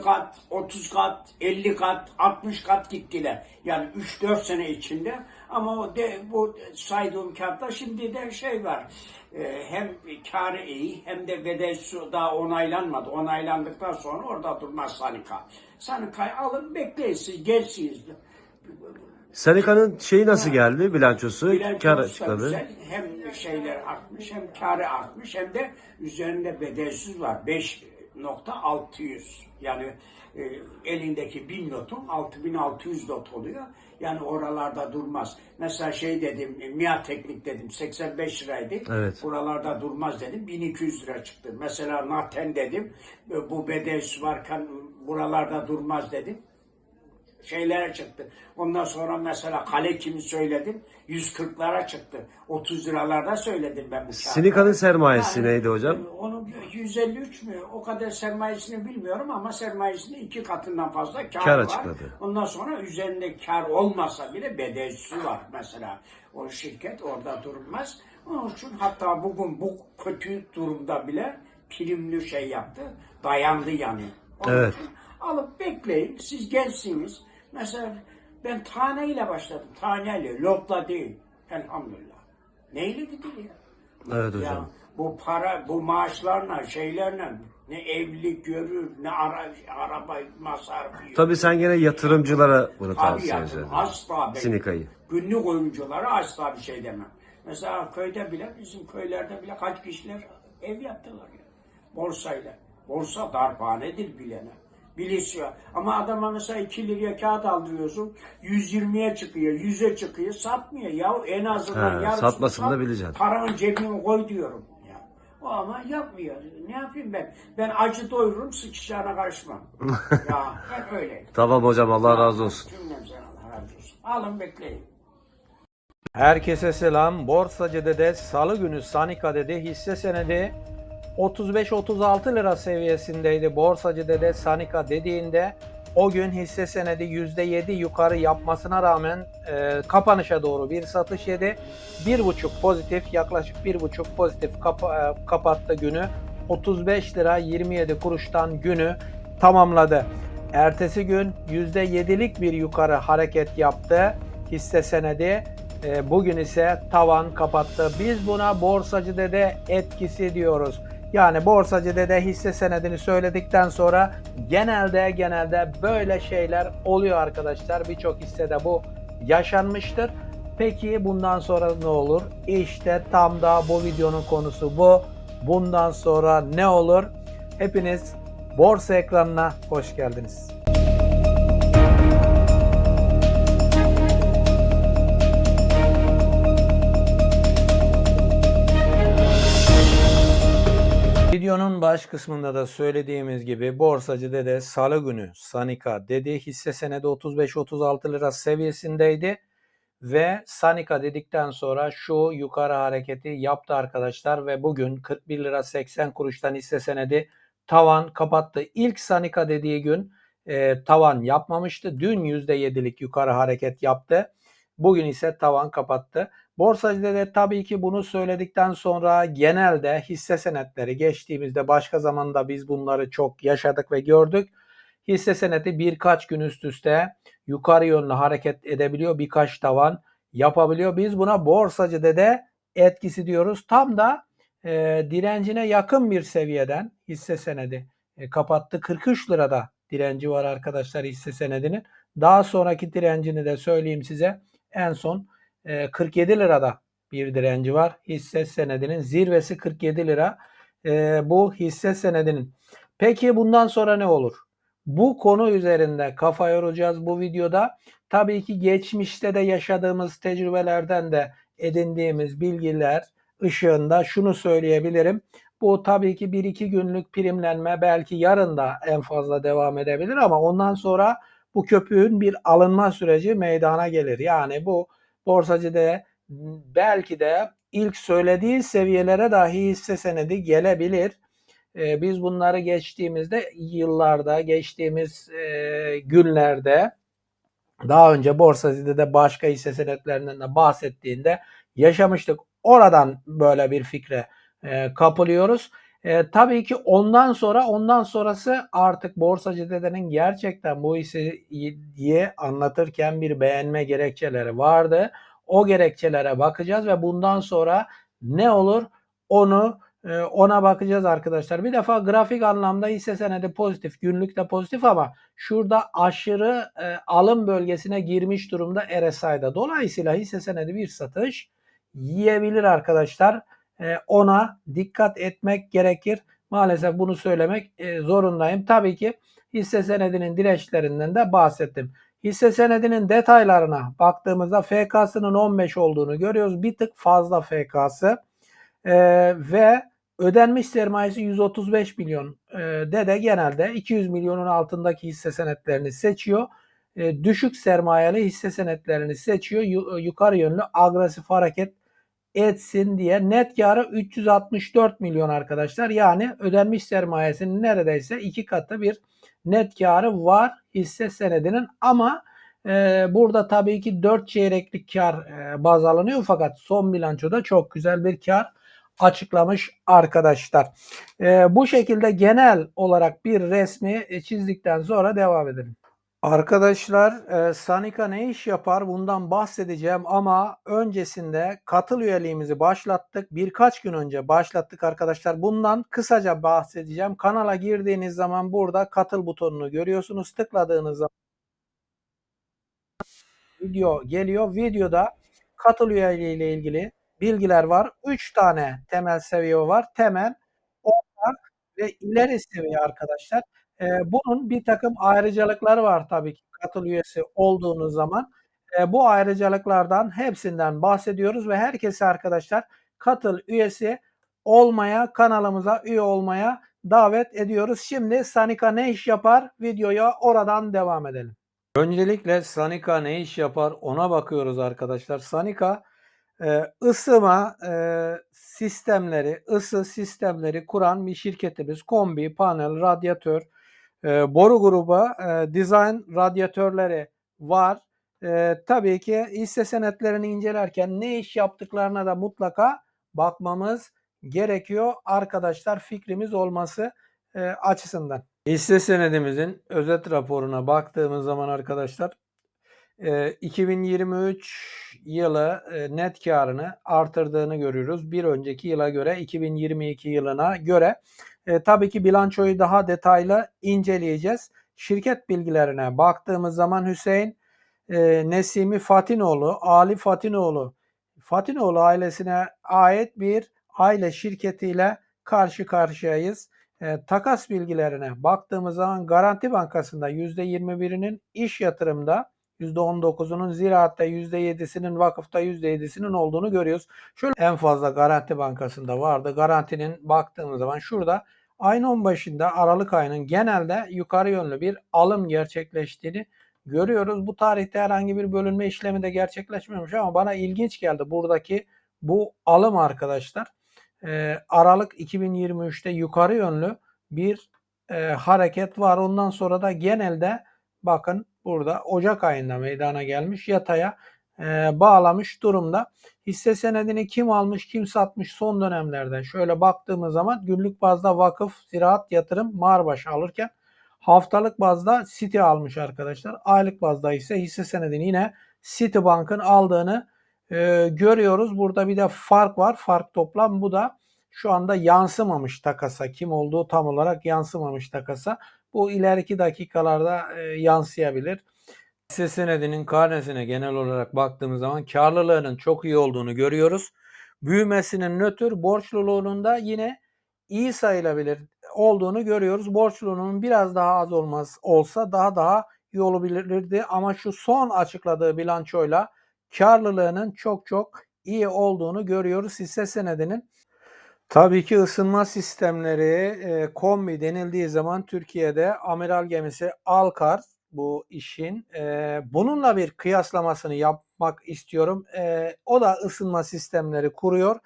kat, 30 kat, 50 kat, 60 kat gittiler. Yani 3-4 sene içinde. Ama o de, bu saydığım kağıtta şimdi de şey var. e, hem karı iyi hem de bedelsi daha onaylanmadı. Onaylandıktan sonra orada durmaz Sanika. Sanika'yı alın bekleyin siz gelsiniz. Sanika'nın şeyi nasıl geldi bilançosu? Bilançosu Kar açıkladı. güzel. Hem şeyler artmış hem karı artmış hem de üzerinde bedelsiz var. 5.600 yani e, elindeki 1000 notun 6600 not oluyor. Yani oralarda durmaz. Mesela şey dedim, e, MİA Teknik dedim 85 liraydı. Evet. Buralarda durmaz dedim 1200 lira çıktı. Mesela Naten dedim e, bu bedelsiz varken buralarda durmaz dedim şeylere çıktı. Ondan sonra mesela kale kimi söyledim. 140'lara çıktı. 30 liralarda söyledim ben bu kağıdı. Sinika'nın sermayesi neydi hocam? e, Onun 153 mü? O kadar sermayesini bilmiyorum ama sermayesinin iki katından fazla kar, Kar var. açıkladı. Ondan sonra üzerinde kar olmasa bile bedelsi var mesela. O şirket orada durmaz. Onun için hatta bugün bu kötü durumda bile primli şey yaptı. Dayandı yani. Onun Evet. alıp bekleyin. Siz gelsiniz. Mesela ben taneyle başladım. Taneyle, lotla değil. Elhamdülillah. Neyle gidiliyor? Evet Ya hocam. bu para, bu maaşlarla, şeylerle ne evlilik görür, ne ara, araba masrafı. Tabii sen gene yatırımcılara bunu tavsiye ederdin. Asla ben Sinika'yı. günlük oyunculara asla bir şey demem. Mesela köyde bile, bizim köylerde bile kaç kişiler ev yaptılar ya. Borsayla. Borsa darphanedir bilene. Bilişiyor. Ama adama mesela 2 liraya kağıt aldırıyorsun. 120'ye çıkıyor, 100'e çıkıyor. Satmıyor ya. En azından He, yarısını satmasını sat, da bileceksin. Paranın cebine koy diyorum. Ya. O ama yapmıyor. Ne yapayım ben? Ben acı doyururum, sıkışacağına karışmam. ya hep öyle. Tamam hocam Allah razı olsun. Cümlemizden Allah razı olsun. Alın bekleyin. Herkese selam. Borsacı Dede Salı günü Sanika dedi hisse senedi 35-36 lira seviyesindeydi. Borsacı Dede Sanika dediğinde o gün hisse senedi %7 yukarı yapmasına rağmen e, kapanışa doğru bir satış yedi. 1,5 pozitif yaklaşık 1,5 pozitif kapa- e, kapattı günü. 35 lira 27 kuruştan günü tamamladı. Ertesi gün %7'lik bir yukarı hareket yaptı hisse senedi. E, Bugün ise tavan kapattı. Biz buna borsacı dede etkisi diyoruz. Yani borsacı dede hisse senedini söyledikten sonra genelde genelde böyle şeyler oluyor arkadaşlar. Birçok hissede bu yaşanmıştır. Peki bundan sonra ne olur? İşte tam da bu videonun konusu bu. Bundan sonra ne olur? Hepiniz borsa ekranına hoş geldiniz. Videonun baş kısmında da söylediğimiz gibi borsacı dede salı günü Sanika dedi hisse senedi 35-36 lira seviyesindeydi ve Sanika dedikten sonra şu yukarı hareketi yaptı arkadaşlar ve bugün 41 lira 80 kuruştan hisse senedi tavan kapattı. İlk Sanika dediği gün e, tavan yapmamıştı. Dün %7'lik yukarı hareket yaptı. Bugün ise tavan kapattı. Borsacıda da tabii ki bunu söyledikten sonra genelde hisse senetleri geçtiğimizde başka zamanda biz bunları çok yaşadık ve gördük. Hisse senedi birkaç gün üst üste yukarı yönlü hareket edebiliyor. Birkaç tavan yapabiliyor. Biz buna borsacı dede etkisi diyoruz. Tam da e, direncine yakın bir seviyeden hisse senedi e, kapattı. 43 lirada direnci var arkadaşlar hisse senedinin. Daha sonraki direncini de söyleyeyim size. En son 47 lirada bir direnci var. Hisse senedinin zirvesi 47 lira. E, bu hisse senedinin. Peki bundan sonra ne olur? Bu konu üzerinde kafa yoracağız bu videoda. Tabii ki geçmişte de yaşadığımız tecrübelerden de edindiğimiz bilgiler ışığında şunu söyleyebilirim. Bu tabii ki 1-2 günlük primlenme belki yarın da en fazla devam edebilir ama ondan sonra bu köpüğün bir alınma süreci meydana gelir. Yani bu borsacı da belki de ilk söylediği seviyelere dahi hisse senedi gelebilir. Ee, biz bunları geçtiğimizde yıllarda, geçtiğimiz e, günlerde daha önce borsacıda da başka hisse senetlerinden de bahsettiğinde yaşamıştık. Oradan böyle bir fikre e, kapılıyoruz. E, tabii ki ondan sonra ondan sonrası artık borsacı dedenin gerçekten bu hisseyi anlatırken bir beğenme gerekçeleri vardı. O gerekçelere bakacağız ve bundan sonra ne olur onu e, ona bakacağız arkadaşlar. Bir defa grafik anlamda hisse senedi pozitif, günlük de pozitif ama şurada aşırı e, alım bölgesine girmiş durumda RSI'da. Dolayısıyla hisse senedi bir satış yiyebilir arkadaşlar. E, ona dikkat etmek gerekir. Maalesef bunu söylemek e, zorundayım. Tabii ki hisse senedinin dirençlerinden de bahsettim. Hisse senedinin detaylarına baktığımızda FK'sının 15 olduğunu görüyoruz. Bir tık fazla FK'sı e, ve ödenmiş sermayesi 135 milyon e, de de genelde 200 milyonun altındaki hisse senetlerini seçiyor. Düşük sermayeli hisse senetlerini seçiyor. Yu, yukarı yönlü agresif hareket etsin diye net karı 364 milyon arkadaşlar. Yani ödenmiş sermayesinin neredeyse iki katı bir net karı var hisse senedinin ama e, burada tabii ki 4 çeyreklik kar e, baz alınıyor fakat son bilançoda çok güzel bir kar açıklamış arkadaşlar. E, bu şekilde genel olarak bir resmi çizdikten sonra devam edelim. Arkadaşlar e, Sanika ne iş yapar bundan bahsedeceğim ama öncesinde katıl üyeliğimizi başlattık. Birkaç gün önce başlattık arkadaşlar. Bundan kısaca bahsedeceğim. Kanala girdiğiniz zaman burada katıl butonunu görüyorsunuz. Tıkladığınız zaman video geliyor. Videoda katıl üyeliği ile ilgili bilgiler var. 3 tane temel seviye var. Temel, orta ve ileri seviye arkadaşlar. Ee, bunun bir takım ayrıcalıkları var tabii ki katıl üyesi olduğunuz zaman. Ee, bu ayrıcalıklardan hepsinden bahsediyoruz ve herkese arkadaşlar katıl üyesi olmaya, kanalımıza üye olmaya davet ediyoruz. Şimdi Sanika ne iş yapar? Videoya oradan devam edelim. Öncelikle Sanika ne iş yapar ona bakıyoruz arkadaşlar. Sanika e, ısıma e, sistemleri, ısı sistemleri kuran bir şirketimiz. Kombi, panel, radyatör, e, boru grubu, e, design radyatörleri var. E, tabii ki hisse senetlerini incelerken ne iş yaptıklarına da mutlaka bakmamız gerekiyor. Arkadaşlar fikrimiz olması e, açısından. Hisse senedimizin özet raporuna baktığımız zaman arkadaşlar 2023 yılı net karını artırdığını görüyoruz. Bir önceki yıla göre 2022 yılına göre e, tabii ki bilançoyu daha detaylı inceleyeceğiz. Şirket bilgilerine baktığımız zaman Hüseyin e, Nesimi Fatinoğlu, Ali Fatinoğlu, Fatinoğlu ailesine ait bir aile şirketiyle karşı karşıyayız. E, takas bilgilerine baktığımız zaman Garanti Bankası'nda %21'inin iş yatırımda %19'unun ziraatta %7'sinin vakıfta %7'sinin olduğunu görüyoruz. Şöyle en fazla Garanti Bankası'nda vardı. Garantinin baktığımız zaman şurada ayın 15'inde Aralık ayının genelde yukarı yönlü bir alım gerçekleştiğini görüyoruz. Bu tarihte herhangi bir bölünme işlemi de gerçekleşmemiş ama bana ilginç geldi buradaki bu alım arkadaşlar. Ee, Aralık 2023'te yukarı yönlü bir e, hareket var. Ondan sonra da genelde bakın burada Ocak ayında meydana gelmiş yataya e, bağlamış durumda. Hisse senedini kim almış kim satmış son dönemlerde şöyle baktığımız zaman günlük bazda vakıf, ziraat, yatırım, marbaş alırken haftalık bazda City almış arkadaşlar. Aylık bazda ise hisse senedini yine Citibank'ın aldığını e, görüyoruz. Burada bir de fark var. Fark toplam bu da şu anda yansımamış takasa. Kim olduğu tam olarak yansımamış takasa. Bu ileriki dakikalarda e, yansıyabilir. Hisse senedinin karnesine genel olarak baktığımız zaman karlılığının çok iyi olduğunu görüyoruz. Büyümesinin nötr, borçluluğunun da yine iyi sayılabilir olduğunu görüyoruz. Borçluluğunun biraz daha az olmaz olsa daha daha iyi olabilirdi ama şu son açıkladığı bilançoyla karlılığının çok çok iyi olduğunu görüyoruz hisse senedinin. Tabii ki ısınma sistemleri e, kombi denildiği zaman Türkiye'de amiral gemisi Alkar bu işin. E, bununla bir kıyaslamasını yapmak istiyorum. E, o da ısınma sistemleri kuruyor.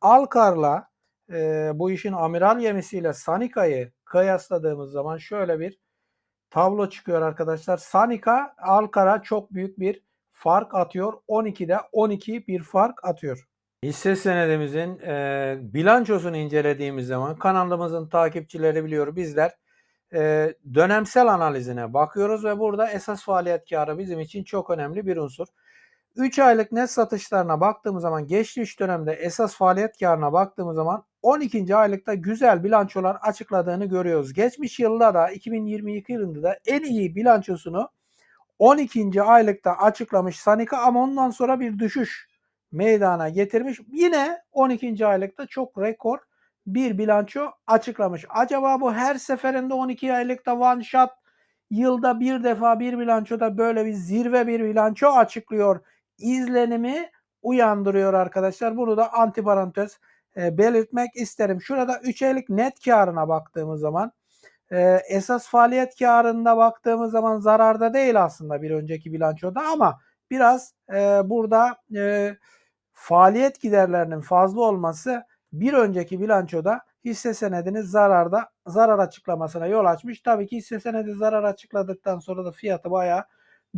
Alkar'la e, bu işin amiral gemisiyle Sanika'yı kıyasladığımız zaman şöyle bir tablo çıkıyor arkadaşlar. Sanika Alkar'a çok büyük bir fark atıyor. 12'de 12 bir fark atıyor. Hisse senedimizin e, bilançosunu incelediğimiz zaman kanalımızın takipçileri biliyor bizler e, dönemsel analizine bakıyoruz ve burada esas faaliyet karı bizim için çok önemli bir unsur. 3 aylık net satışlarına baktığımız zaman geçmiş dönemde esas faaliyet karına baktığımız zaman 12. aylıkta güzel bilançolar açıkladığını görüyoruz. Geçmiş yılda da 2022 yılında da en iyi bilançosunu 12. aylıkta açıklamış Sanika ama ondan sonra bir düşüş meydana getirmiş. Yine 12. aylıkta çok rekor bir bilanço açıklamış. Acaba bu her seferinde 12 aylıkta one shot yılda bir defa bir bilançoda böyle bir zirve bir bilanço açıklıyor izlenimi uyandırıyor arkadaşlar. Bunu da antiparantez e, belirtmek isterim. Şurada 3 aylık net karına baktığımız zaman e, esas faaliyet karında baktığımız zaman zararda değil aslında bir önceki bilançoda ama biraz e, burada e, faaliyet giderlerinin fazla olması bir önceki bilançoda hisse senedinin zararda zarar açıklamasına yol açmış. Tabii ki hisse senedi zarar açıkladıktan sonra da fiyatı bayağı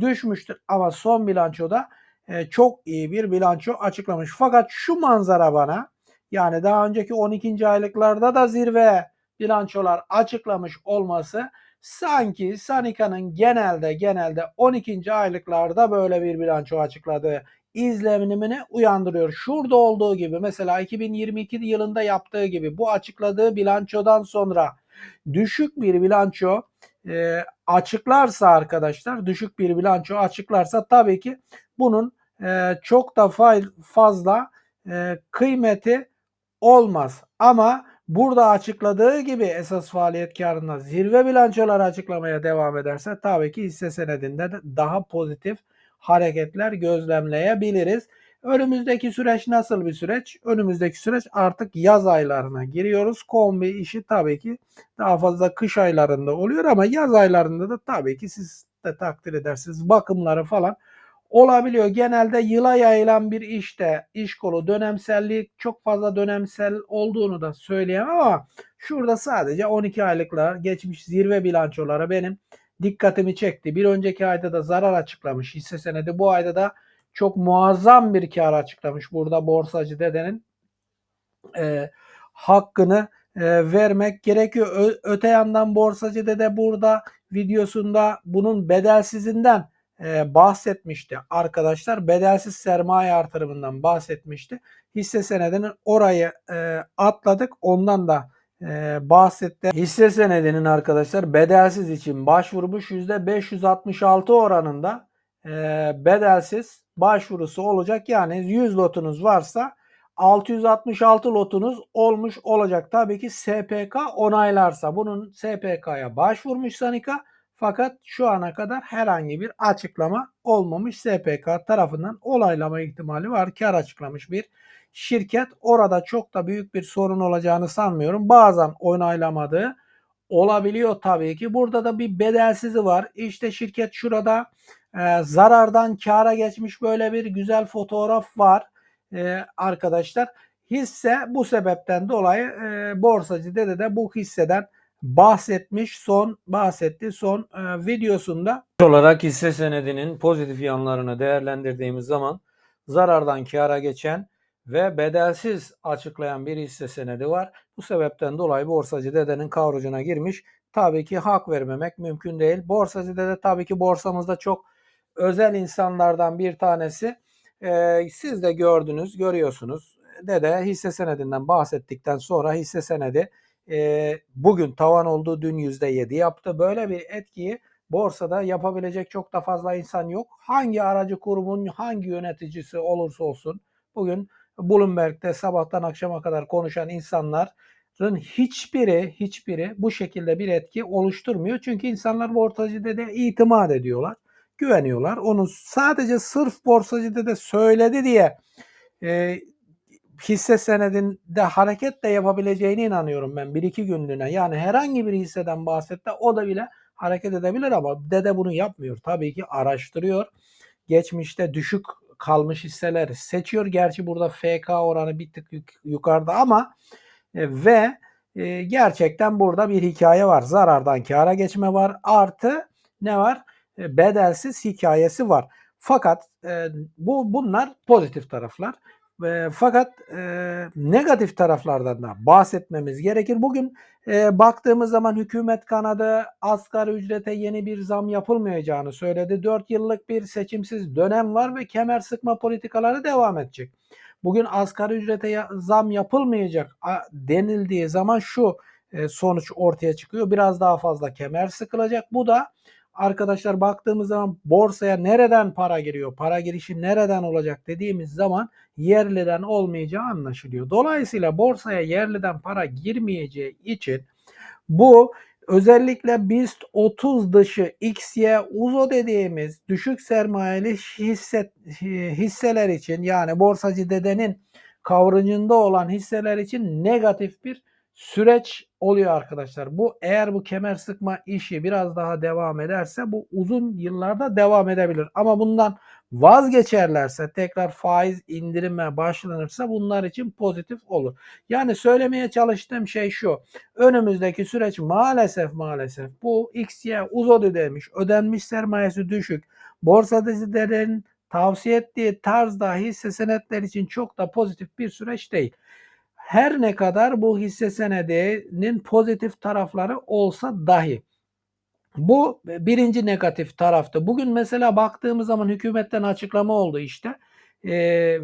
düşmüştür. Ama son bilançoda e, çok iyi bir bilanço açıklamış. Fakat şu manzara bana yani daha önceki 12. aylıklarda da zirve bilançolar açıklamış olması sanki Sanika'nın genelde genelde 12. aylıklarda böyle bir bilanço açıkladığı izlenimini uyandırıyor. Şurada olduğu gibi mesela 2022 yılında yaptığı gibi bu açıkladığı bilançodan sonra düşük bir bilanço e, açıklarsa arkadaşlar düşük bir bilanço açıklarsa tabii ki bunun e, çok da fazla e, kıymeti olmaz. Ama burada açıkladığı gibi esas faaliyet karında zirve bilançoları açıklamaya devam ederse tabii ki hisse senedinde de daha pozitif hareketler gözlemleyebiliriz. Önümüzdeki süreç nasıl bir süreç? Önümüzdeki süreç artık yaz aylarına giriyoruz. Kombi işi tabii ki daha fazla kış aylarında oluyor ama yaz aylarında da tabii ki siz de takdir edersiniz bakımları falan olabiliyor. Genelde yıla yayılan bir işte iş kolu dönemselliği çok fazla dönemsel olduğunu da söyleyemem ama şurada sadece 12 aylıklar geçmiş zirve bilançoları benim dikkatimi çekti. Bir önceki ayda da zarar açıklamış hisse senedi. Bu ayda da çok muazzam bir kar açıklamış. Burada borsacı dedenin e, hakkını e, vermek gerekiyor. Ö, öte yandan borsacı dede burada videosunda bunun bedelsizinden e, bahsetmişti arkadaşlar. Bedelsiz sermaye artırımından bahsetmişti. Hisse senedinin orayı e, atladık. Ondan da e, bahsetti. Hisse senedinin arkadaşlar bedelsiz için başvurmuş %566 oranında e, bedelsiz başvurusu olacak. Yani 100 lotunuz varsa 666 lotunuz olmuş olacak. Tabii ki SPK onaylarsa bunun SPK'ya başvurmuş Sanika fakat şu ana kadar herhangi bir açıklama olmamış. SPK tarafından olaylama ihtimali var. Kar açıklamış bir şirket. Orada çok da büyük bir sorun olacağını sanmıyorum. Bazen onaylamadığı olabiliyor tabii ki. Burada da bir bedelsizi var. İşte şirket şurada e, zarardan kara geçmiş böyle bir güzel fotoğraf var e, arkadaşlar. Hisse bu sebepten dolayı e, borsacı dede de bu hisseden bahsetmiş son bahsetti son e, videosunda. olarak hisse senedinin pozitif yanlarını değerlendirdiğimiz zaman zarardan kâra geçen ve bedelsiz açıklayan bir hisse senedi var. Bu sebepten dolayı borsacı dedenin kavrucuna girmiş. Tabii ki hak vermemek mümkün değil. Borsacı dede tabii ki borsamızda çok özel insanlardan bir tanesi. Ee, siz de gördünüz, görüyorsunuz. Dede hisse senedinden bahsettikten sonra hisse senedi e, bugün tavan olduğu dün %7 yaptı. Böyle bir etkiyi borsada yapabilecek çok da fazla insan yok. Hangi aracı kurumun hangi yöneticisi olursa olsun bugün Bloomberg'de sabahtan akşama kadar konuşan insanların hiçbiri hiçbiri bu şekilde bir etki oluşturmuyor. Çünkü insanlar borsacıda de itimat ediyorlar, güveniyorlar. Onu sadece sırf borsacıda de söyledi diye e, hisse senedinde hareket de yapabileceğine inanıyorum ben bir iki günlüğüne. Yani herhangi bir hisseden bahsette o da bile hareket edebilir ama dede bunu yapmıyor. Tabii ki araştırıyor. Geçmişte düşük kalmış hisseler seçiyor. Gerçi burada FK oranı bir tık yuk- yukarıda ama e, ve e, gerçekten burada bir hikaye var. Zarardan kâra geçme var. Artı ne var? E, bedelsiz hikayesi var. Fakat e, bu bunlar pozitif taraflar. E, fakat e, negatif taraflardan da bahsetmemiz gerekir. Bugün e, baktığımız zaman hükümet kanadı asgari ücrete yeni bir zam yapılmayacağını söyledi. 4 yıllık bir seçimsiz dönem var ve kemer sıkma politikaları devam edecek. Bugün asgari ücrete zam yapılmayacak denildiği zaman şu sonuç ortaya çıkıyor. Biraz daha fazla kemer sıkılacak. Bu da arkadaşlar baktığımız zaman borsaya nereden para giriyor? Para girişi nereden olacak dediğimiz zaman yerliden olmayacağı anlaşılıyor. Dolayısıyla borsaya yerliden para girmeyeceği için bu özellikle BIST 30 dışı XY UZO dediğimiz düşük sermayeli hisse, hisseler için yani borsacı dedenin kavrıcında olan hisseler için negatif bir süreç oluyor arkadaşlar. Bu eğer bu kemer sıkma işi biraz daha devam ederse bu uzun yıllarda devam edebilir. Ama bundan vazgeçerlerse tekrar faiz indirime başlanırsa bunlar için pozitif olur. Yani söylemeye çalıştığım şey şu. Önümüzdeki süreç maalesef maalesef bu XY uzadı demiş. Ödenmiş sermayesi düşük. Borsacıların tavsiye ettiği tarzda hisse senetler için çok da pozitif bir süreç değil. Her ne kadar bu hisse senedinin pozitif tarafları olsa dahi. Bu birinci negatif taraftı. Bugün mesela baktığımız zaman hükümetten açıklama oldu işte. Ee,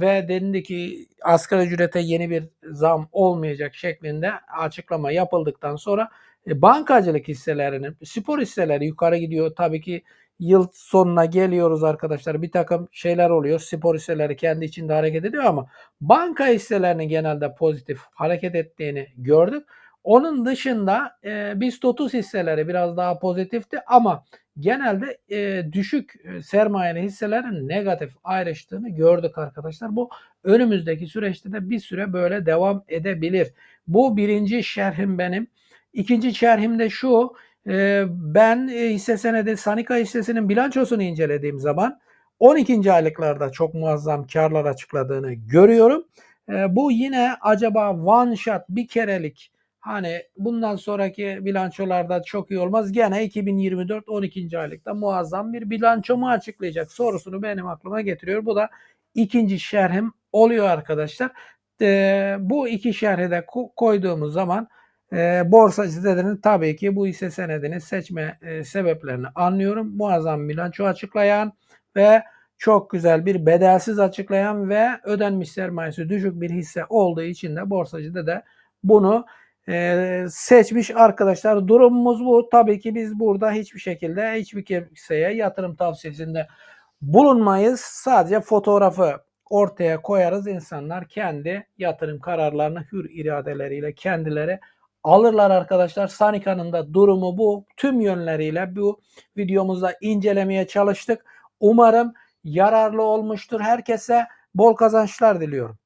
ve denildi ki asgari ücrete yeni bir zam olmayacak şeklinde açıklama yapıldıktan sonra e, bankacılık hisselerinin, spor hisseleri yukarı gidiyor. Tabii ki yıl sonuna geliyoruz arkadaşlar. Bir takım şeyler oluyor. Spor hisseleri kendi içinde hareket ediyor ama banka hisselerinin genelde pozitif hareket ettiğini gördük. Onun dışında e, BIST 30 hisseleri biraz daha pozitifti ama genelde e, düşük e, sermayeli hisselerin negatif ayrıştığını gördük arkadaşlar. Bu önümüzdeki süreçte de bir süre böyle devam edebilir. Bu birinci şerhim benim. İkinci şerhim de şu. E, ben e, hisse senedi Sanika hissesinin bilançosunu incelediğim zaman 12. aylıklarda çok muazzam karlar açıkladığını görüyorum. E, bu yine acaba one shot bir kerelik Hani bundan sonraki bilançolarda çok iyi olmaz. Gene 2024 12. aylıkta muazzam bir bilanço mu açıklayacak sorusunu benim aklıma getiriyor. Bu da ikinci şerhim oluyor arkadaşlar. Ee, bu iki şerhi de ko- koyduğumuz zaman e, borsacı dedenin tabii ki bu hisse senedini seçme e, sebeplerini anlıyorum. Muazzam bilanço açıklayan ve çok güzel bir bedelsiz açıklayan ve ödenmiş sermayesi düşük bir hisse olduğu için de borsacı dede bunu ee, seçmiş arkadaşlar. Durumumuz bu. Tabii ki biz burada hiçbir şekilde hiçbir kimseye yatırım tavsiyesinde bulunmayız. Sadece fotoğrafı ortaya koyarız. İnsanlar kendi yatırım kararlarını hür iradeleriyle kendileri alırlar arkadaşlar. Sanika'nın da durumu bu. Tüm yönleriyle bu videomuzda incelemeye çalıştık. Umarım yararlı olmuştur. Herkese bol kazançlar diliyorum.